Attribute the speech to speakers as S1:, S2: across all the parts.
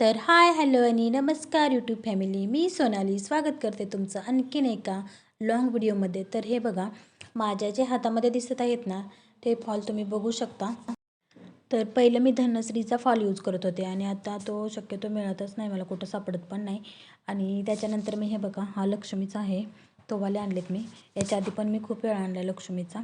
S1: तर hi hello आणि नमस्कार यूट्यूब फॅमिली. मी सोनाली. स्वागत करते तुमचं आणखीन एका लाँग व्हिडिओमध्ये तर हे बघा माझ्या जे हातामध्ये दिसत आहेत ना ते फॉल तुम्ही बघू शकता. तर पहिलं मी धनश्रीचा फॉल यूज करत होते आणि आता तो शक्यतो मिळतच नाही मला कुठं सापडत पण नाही. आणि त्याच्यानंतर मी हे बघा हा लक्ष्मीचा आहे तो वाले आणलेत मी. याच्या आधी पण मी खूप वेळा आणला लक्ष्मीचा.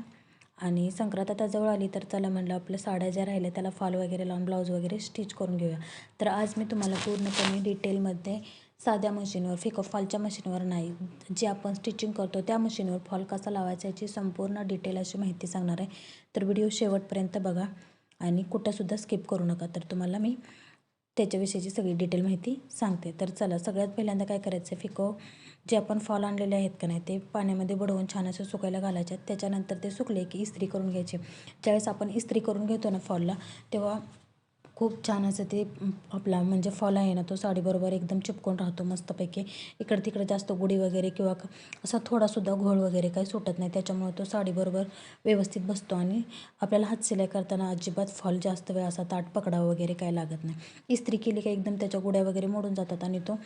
S1: आणि संक्रांत आता जवळ आली तर चला म्हणलं आपल्या साड्या ज्या राहिल्या त्याला फॉल वगैरे लावून ब्लाऊज वगैरे स्टिच करून घेऊया. तर आज मी तुम्हाला पूर्णपणे डिटेलमध्ये साध्या मशीनवर फिको फॉलच्या मशीनवर नाही जे आपण स्टिचिंग करतो त्या मशीनवर फॉल कसा लावायचा याची संपूर्ण डिटेल अशी माहिती सांगणार आहे. तर व्हिडिओ शेवटपर्यंत बघा आणि कुठंसुद्धा स्किप करू नका. तर तुम्हाला मी त्याच्याविषयीची सगळी डिटेल माहिती सांगते. तर चला सगळ्यात पहिल्यांदा काय करायचं आहे फिको जे आपण फॉल आणलेले आहेत का नाही ते पाण्यामध्ये बुडवून छान असं सुकायला घालायच्यात त्याच्यानंतर ते सुकले की इस्त्री करून घ्यायचे. ज्यावेळेस आपण इस्त्री करून घेतो ना फॉलला तेव्हा खूप छान असं ते आपला म्हणजे फॉल आहे ना तो साडीबरोबर एकदम चिपकून राहतो मस्तपैकी. इकडे तिकडे जास्त गुढी वगैरे किंवा असा थोडासुद्धा घोळ वगैरे काही सुटत नाही. त्याच्यामुळे तो साडीबरोबर व्यवस्थित बसतो आणि आपल्याला हात सिलाई करताना अजिबात फॉल जास्त वेळ असा ताट पकडावं वगैरे काही लागत नाही. इस्त्री केली की एकदम त्याच्या गुड्या वगैरे मोडून जातात आणि तो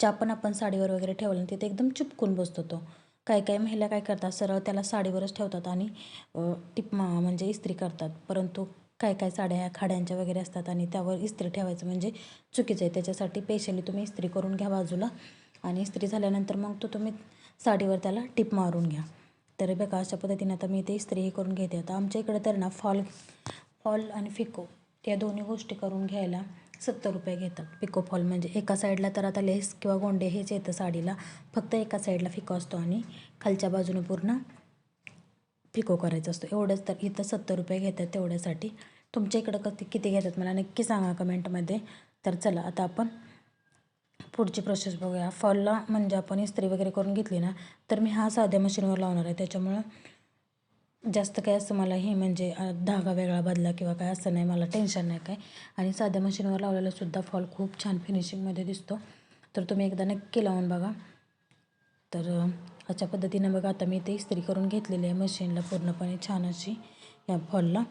S1: चापण पण आपण साडीवर वगैरे ठेवला तिथे एकदम चिपकून बसतो तो. काही काही महिला काय करतात सरळ त्याला साडीवरच ठेवतात आणि टिप म्हणजे इस्त्री करतात. परंतु काय काय साड्या ह्या खाड्यांच्या वगैरे असतात आणि त्यावर इस्त्री ठेवायचं म्हणजे चुकीचं आहे. त्याच्यासाठी पेशली तुम्ही इस्त्री करून घ्या बाजूला आणि इस्त्री झाल्यानंतर मग तो तुम्ही साडीवर त्याला टिप मारून घ्या. तर बघा अशा पद्धतीने आता मी ते इस्त्रीही करून घेते. आता आमच्या इकडे तर ना फॉल फॉल आणि फिको या दोन्ही गोष्टी करून घ्यायला सत्तर रुपये घेतात. पिको फॉल म्हणजे एका साईडला तर आता लेस किंवा गोंडे हेच येतं साडीला. फक्त एका साईडला फिको असतो आणि खालच्या बाजूने पूर्ण फिको करायचं असतो. एवढंच तर इथं सत्तर रुपये घेतात तेवढ्यासाठी. तुमच्या इकडं कधी किती घेतात मला नक्की सांगा कमेंटमध्ये. तर चला आता आपण पुढची प्रोसेस बघूया. फॉलला म्हणजे आपण इस्त्री वगैरे करून घेतली ना तर मी हा साध्या मशीनवर लावणार आहे. त्याच्यामुळं जास्त काय असं मला हे म्हणजे धागा वेगळा बदला किंवा काय असं नाही मला टेन्शन नाही काय. आणि साध्या मशीनवर लावलेला सुद्धा फॉल खूप छान फिनिशिंगमध्ये दिसतो. तर तुम्ही एकदा नक्की लावून बघा. तर अशा पद्धतीनं बघा आता मी ते इस्त्री करून घेतलेली आहे मशीनला पूर्णपणे छान अशी या फॉलला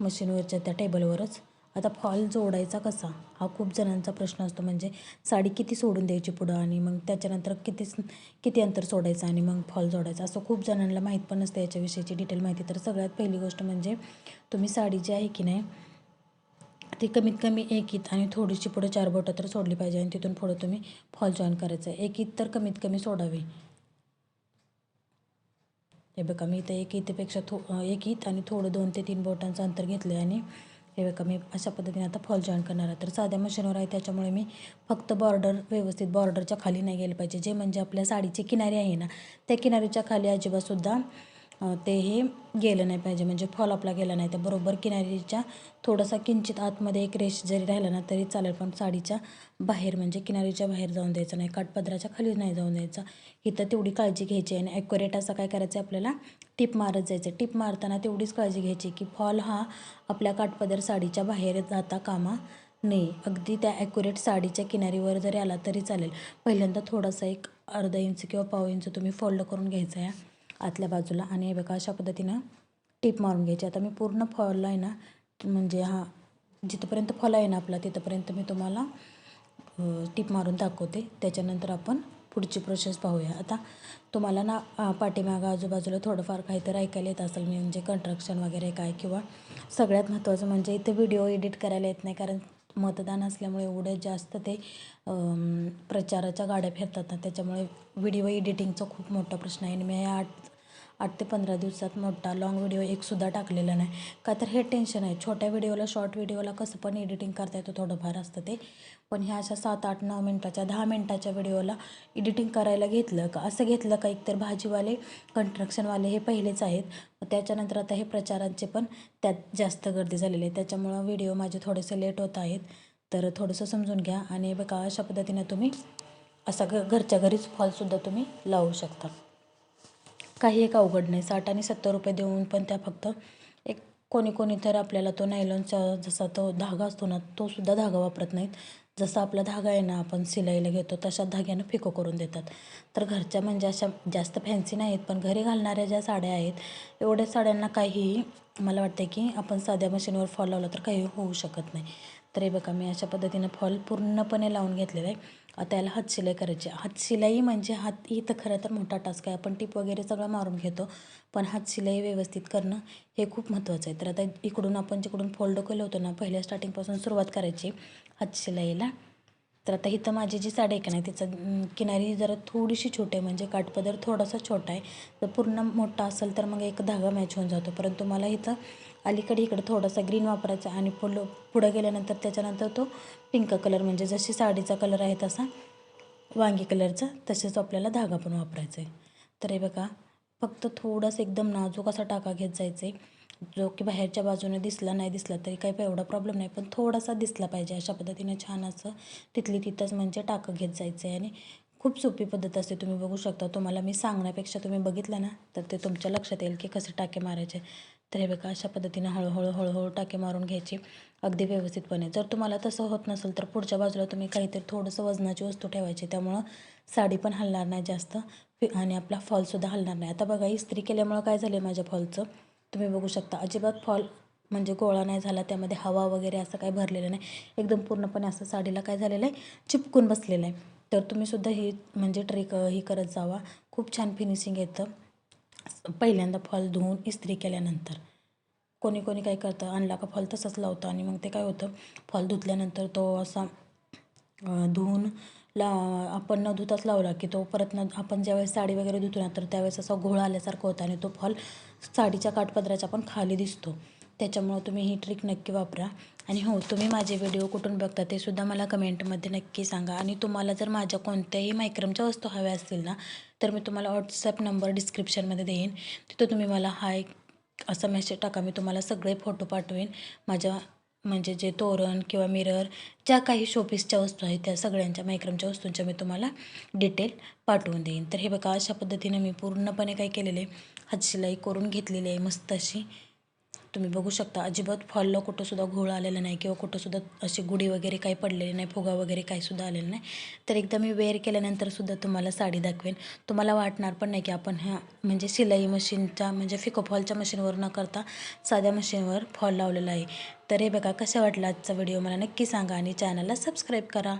S1: मशीनवरच्या त्या टेबलवरच. आता फॉल जोडायचा कसा? हा खूप जणांचा प्रश्न असतो. म्हणजे साडी किती सोडून द्यायची पुढं? आणि मग त्याच्यानंतर किती किती अंतर सोडायचं? आणि मग फॉल जोडायचा. असं खूप जणांना माहीत पण नसतं याच्याविषयीची डिटेल माहिती. तर सगळ्यात पहिली गोष्ट म्हणजे तुम्ही साडी जी आहे की नाही ती कमीत कमी एक इत आणि थोडीशी पुढे चार बोटं तर सोडली पाहिजे. आणि तिथून पुढं तुम्ही फॉल जॉईन करायचं. आहे एक ईत तर कमीत कमी सोडावी. हे बघा मी इथं एक इथेपेक्षा थो एक ईत आणि थोडं दोन ते तीन बोटांचं अंतर घेतलं आहे आणि हे बघा मी अशा पद्धतीने आता फॉल जॉईन करणार आहे. तर साध्या मशीनवर आहे त्याच्यामुळे मी फक्त बॉर्डर व्यवस्थित बॉर्डरच्या खाली नाही गेलं पाहिजे. जे म्हणजे आपल्या साडीची किनारी आहे ना त्या किनारीच्या खाली अजिबातसुद्धा ते हे गेलं नाही पाहिजे. म्हणजे फॉल आपला गेला नाही. तर बरोबर किनारीच्या थोडासा किंचित आतमध्ये एक रेश जरी राहिला ना तरी चालेल. पण साडीच्या बाहेर म्हणजे किनारीच्या बाहेर जाऊन द्यायचं नाही. काठपदराच्या खाली नाही जाऊन द्यायचं. इथं तेवढी काळजी घ्यायची आणि ॲक्युरेट असं काय करायचं आपल्याला? टिप मारत जायचं. टिप मारताना तेवढीच काळजी घ्यायची की फॉल हा आपल्या काठपदर साडीच्या बाहेर जाता कामा नाही अगदी त्या ॲक्युरेट साडीच्या किनारीवर जरी आला तरी चालेल. पहिल्यांदा थोडासा एक अर्धा इंच किंवा पाव इंच तुम्ही फोल्ड करून घ्यायचा आहे आतल्या बाजूला आणि हे बघा अशा पद्धतीनं टीप मारून घ्यायची. आता मी पूर्ण फॉल आहे ना म्हणजे हा जिथंपर्यंत फॉल आहे ना आपला तिथंपर्यंत मी तुम्हाला टीप मारून दाखवते. त्याच्यानंतर आपण पुढची प्रोसेस पाहूया. आता तुम्हाला ना पाठीमागं आजूबाजूला थोडंफार काहीतरी ऐकायला येत असेल मी म्हणजे कंट्रक्शन वगैरे काय किंवा सगळ्यात महत्त्वाचं म्हणजे इथे व्हिडिओ एडिट करायला येत नाही कारण मतदान असल्यामुळे एवढे जास्त ते प्रचाराच्या गाड्या फिरतात ना त्याच्यामुळे व्हिडिओ एडिटिंगचा खूप मोठा प्रश्न आहे. आणि मी आठ आठ ते पंधरा दिवसात मोठा लाँग व्हिडिओ एकसुद्धा टाकलेला नाही. का तर हे टेन्शन आहे. छोट्या व्हिडिओला शॉर्ट व्हिडिओला कसं पण एडिटिंग करता येतं थोडंफार असतं ते. पण ह्या अशा सात आठ नऊ मिनटाच्या दहा मिनटाच्या व्हिडिओला एडिटिंग करायला घेतलं का? असं घेतलं का? एकतर भाजीवाले कंट्रक्शनवाले हे पहिलेच आहेत. त्याच्यानंतर आता हे प्रचारांचे पण त्यात जास्त गर्दी झालेली आहे. त्याच्यामुळं व्हिडिओ माझे थोडेसे लेट होत आहेत. तर थोडंसं समजून घ्या. आणि बघा अशा पद्धतीने तुम्ही असा घ घरच्या घरीच फॉलसुद्धा तुम्ही लावू शकता. काही एक अवघड नाही. साठ आणि सत्तर रुपये देऊन पण त्या फक्त एक कोणी कोणी तर आपल्याला तो नायलॉनचा जसा तो धागा असतो ना तो सुद्धा धागा वापरत नाहीत. जसा आपला धागा आहे ना आपण सिलाईला घेतो तशा धाग्यानं फिको करून देतात. तर घरच्या म्हणजे अशा जास्त फॅन्सी नाहीत पण घरी घालणाऱ्या ज्या साड्या आहेत एवढ्या साड्यांना काहीही मला वाटते की आपण साध्या मशीनवर फॉल लावला तर काही होऊ शकत नाही. तर हे बघा मी अशा पद्धतीनं फॉल पूर्णपणे लावून घेतलेला आहे. आता याला करायची. हातशिलाई म्हणजे हात इथं खरं तर मोठा टास्क आहे. आपण टिप वगैरे सगळं मारून घेतो. पण हातशिलाई व्यवस्थित करणं हे खूप महत्त्वाचं आहे. तर आता इकडून आपण जिकडून फोल्ड केलं होतं ना पहिल्या स्टार्टिंगपासून सुरुवात करायची हातशिलाईला तर आता इथं माझी जी साडी आहे का नाही तिचं किनारी जरा थोडीशी छोटी आहे. म्हणजे काठपदर थोडासा छोटा आहे. जर पूर्ण मोठा असेल तर मग एक धागा मॅच होऊन जातो. परंतु मला इथं अलीकडे इकडे थोडासा ग्रीन वापरायचा आणि पुढं पुढं गेल्यानंतर त्याच्यानंतर तो पिंक कलर म्हणजे जशी साडीचा कलर आहे तसा वांगी कलरचा तसेच आपल्याला धागा पण वापरायचा आहे. तर हे बघा फक्त थोडंसं एकदम नाजूक असा टाका घेत जायचं आहे जो की बाहेरच्या बाजूने दिसला नाही दिसला तरी काही एवढा प्रॉब्लेम नाही. पण थोडासा दिसला पाहिजे अशा पद्धतीने छान असं तिथली तिथंच म्हणजे टाकं घेत जायचं आहे. आणि खूप सोपी पद्धत असते. तुम्ही बघू शकता. तुम्हाला मी सांगण्यापेक्षा तुम्ही बघितलं ना तर ते तुमच्या लक्षात येईल की कसे टाके मारायचे. तर हे बघा अशा पद्धतीने हळूहळू हळूहळू टाके मारून घ्यायचे अगदी व्यवस्थितपणे. जर तुम्हाला तसं होत नसेल तर पुढच्या बाजूला तुम्ही काहीतरी थोडंसं वजनाची वस्तू ठेवायची. त्यामुळं साडी पण हलणार नाही जास्त. आणि आपला फॉलसुद्धा हलणार नाही. आता बघा इस्त्री केल्यामुळं काय झालं आहे माझ्या फॉलचं? तुम्ही बघू शकता. अजिबात फॉल म्हणजे गोळा नाही झाला. त्यामध्ये हवा वगैरे असं काही भरलेलं नाही. एकदम पूर्णपणे असं साडीला काय झालेलं आहे? चिपकून बसलेलं आहे. तर तुम्हीसुद्धा ही म्हणजे ट्रेक ही करत जावा. खूप छान फिनिशिंग येतं. पहिल्यांदा फॉल धुवून इस्त्री केल्यानंतर. कोणी कोणी काय करतं? आणला का फॉल तसंच लावतं आणि मग ते काय होतं? फॉल धुतल्यानंतर तो असा धुवून ला आपण न धुताच लावला की तो परत न आपण ज्यावेळेस साडी वगैरे धुतो ना तर त्यावेळेस असा घोळ आल्यासारखं होता आणि तो फॉल साडीच्या काठपदराच्या पण खाली दिसतो. त्याच्यामुळं तुम्ही ही ट्रिक नक्की वापरा. आणि हो तुम्ही माझे व्हिडिओ कुठून बघता ते सुद्धा मला कमेंटमध्ये नक्की सांगा. आणि तुम्हाला जर माझ्या कोणत्याही मायक्रमच्या वस्तू हव्या असतील ना तर मी तुम्हाला व्हॉट्सॲप नंबर डिस्क्रिप्शनमध्ये देईन. तिथं तुम्ही मला हाय असा मेसेज टाका. मी तुम्हाला सगळे फोटो पाठवेन. माझ्या म्हणजे जे तोरण किंवा मिरर ज्या काही शोपीसच्या वस्तू आहेत त्या सगळ्यांच्या मायक्रमच्या वस्तूंच्या मी तुम्हाला डिटेल पाठवून देईन. तर हे बघा अशा पद्धतीने मी पूर्णपणे काय केलेले हातशिलाई करून घेतलेली आहे मस्त अशी. तुम्ही बघू शकता. अजिबात फॉलला कुठंसुद्धा घोळ आलेला नाही किंवा कुठंसुद्धा अशी गुढी वगैरे काही पडलेली नाही फुगा वगैरे काहीसुद्धा आलेलं नाही. तर एकदा मी वेअर केल्यानंतरसुद्धा तुम्हाला साडी दाखवेन. तुम्हाला वाटणार पण नाही की आपण ह्या म्हणजे शिलाई मशीनच्या म्हणजे फिको फॉलच्या मशीनवर न करता साध्या मशीनवर फॉल लावलेला आहे. तर हे बघा कसं वाटलं आजचा व्हिडिओ मला नक्की सांगा आणि चॅनलला सबस्क्राईब करा.